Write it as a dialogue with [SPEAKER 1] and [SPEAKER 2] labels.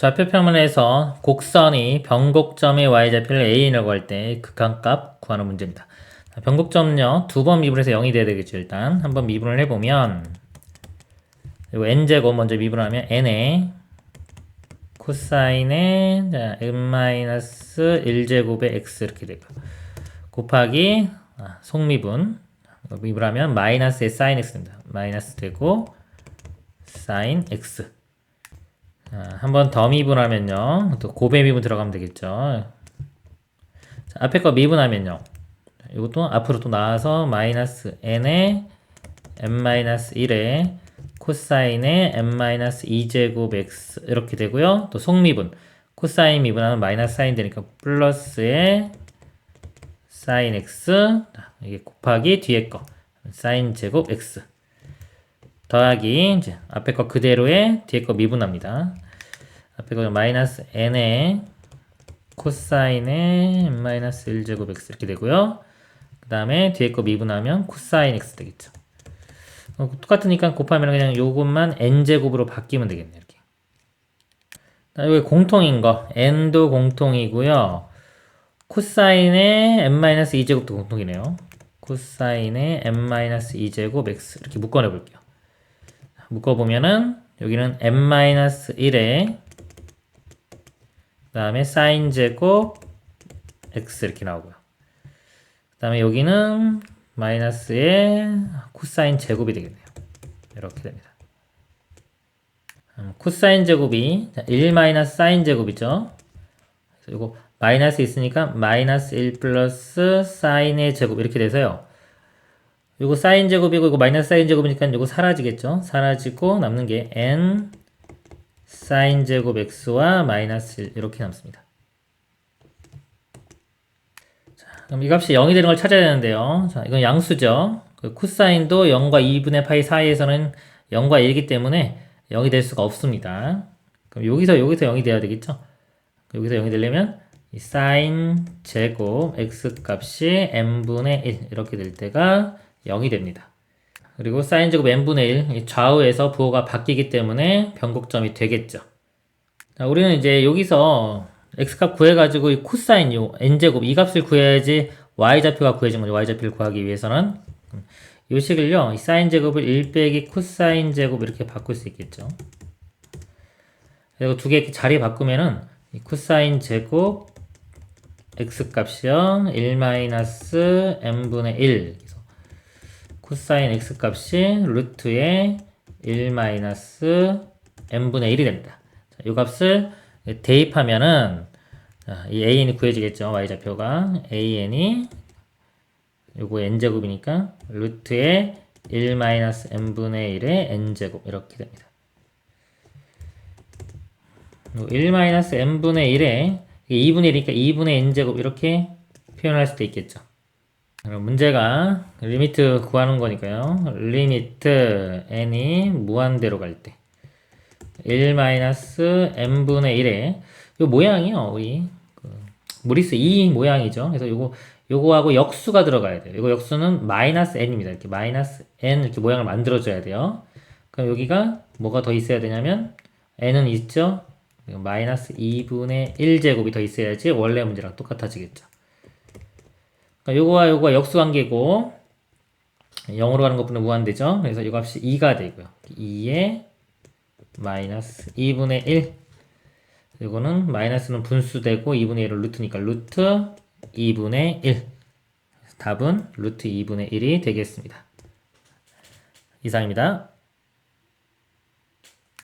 [SPEAKER 1] 좌표평면에서 곡선이 변곡점의 y좌표를 a라고 할 때 극한값 구하는 문제입니다. 자, 변곡점은요 두 번 미분해서 0이 돼야 되겠죠 일단 한번 미분을 해보면 그리고 n제곱 먼저 미분하면 n에 코사인의 자, n-1제곱의 x 이렇게 되고 곱하기 아, 속미분 미분하면 마이너스의 사인 x입니다. 마이너스 되고 사인 x 한번 더 미분하면요. 또 고배 미분 들어가면 되겠죠. 자, 앞에 거 미분하면요. 이것도 앞으로 또 나와서 마이너스 n에 n-1에 코사인의 n-2제곱 x 이렇게 되고요. 또 속미분 코사인 미분하면 마이너스 사인 되니까 플러스의 사인 x 이게 곱하기 뒤에 거 사인 제곱 x 더하기 이제 앞에 거 그대로에 뒤에 거 미분합니다. 앞에 거 마이너스 n에 코사인의 n 마이너스 1제곱 x 이렇게 되고요. 그 다음에 뒤에 거 미분하면 코사인 x 되겠죠. 어, 똑같으니까 곱하면 그냥 요것만 n제곱으로 바뀌면 되겠네요. 이렇게. 여기 공통인 거 n도 공통이고요. 코사인의 n-2제곱도 공통이네요. 코사인의 n-2제곱 x 이렇게 묶어내 볼게요. 묶어보면은 여기는 n-1에 그 다음에 사인 제곱 x 이렇게 나오고요. 그 다음에 여기는 마이너스의 코사인 제곱이 되겠네요. 이렇게 됩니다. 음, 코사인 제곱이 1 마이너스 사인 제곱이죠. 그래서 이거 마이너스 있으니까 마이너스 1 플러스 사인의 제곱 이렇게 돼서요. 이거 사인 제곱이고 이거 마이너스 사인 제곱이니까 이거 사라지겠죠. 사라지고 남는 게 n 사인 제곱 x와 마이너스 1 이렇게 남습니다. 자, 그럼 이 값이 0이 되는 걸 찾아야 되는데요. 자, 이건 양수죠. 그 코사인도 0과 2분의 파이 사이에서는 0과 1이기 때문에 0이 될 수가 없습니다. 그럼 여기서 여기서 0이 돼야 되겠죠. 여기서 0이 되려면 이 사인 제곱 x 값이 n분의 1 이렇게 될 때가 0이 됩니다. 그리고 사인 제곱 n분의 1 좌우에서 부호가 바뀌기 때문에 변곡점이 되겠죠. 자, 우리는 이제 여기서 x값 구해가지고 이 코사인 요 n제곱 이 값을 구해야지 y좌표가 구해진 거죠. y좌표를 구하기 위해서는 이 식을요. 이 사인 제곱을 1 빼기 코사인 제곱 이렇게 바꿀 수 있겠죠. 그리고 두개 자리 바꾸면은 이 코사인 제곱 x 값이요 1 마이너스 n분의 1 코사인 x 값이 루트의 1 마이너스 n분의 1이 됩니다. 자, 이 값을 대입하면은 자, 이 an이 구해지겠죠. y좌표가 an이 요거 n제곱이니까 루트의 1 마이너스 n분의 1의 n제곱 이렇게 됩니다. 1 마이너스 n분의 1에 2분의 1이니까 2분의 n제곱 이렇게 표현할 수도 있겠죠. 문제가 리미트 구하는 거니까요. 리미트 n이 무한대로 갈 때. 1-n분의 1에 요 모양이요. 우리 그 무리스 2 모양이죠. 그래서 요거 요거하고 역수가 들어가야 돼요. 이거 역수는 마이너스 n입니다. 이렇게 마이너스 n 이렇게 모양을 만들어 줘야 돼요. 그럼 여기가 뭐가 더 있어야 되냐면 n은 있죠. 마이너스 2분의 1제곱이 더 있어야지 원래 문제랑 똑같아지겠죠. 그러니까 요거와 요거가 역수관계고 0으로 가는 것보다 무한대죠. 그래서 이 값이 2가 되고요. 2에 마이너스 2분의 1 이거는 마이너스는 분수되고 2분의 1은 루트니까 루트 2분의 1 답은 루트 2분의 1이 되겠습니다. 이상입니다.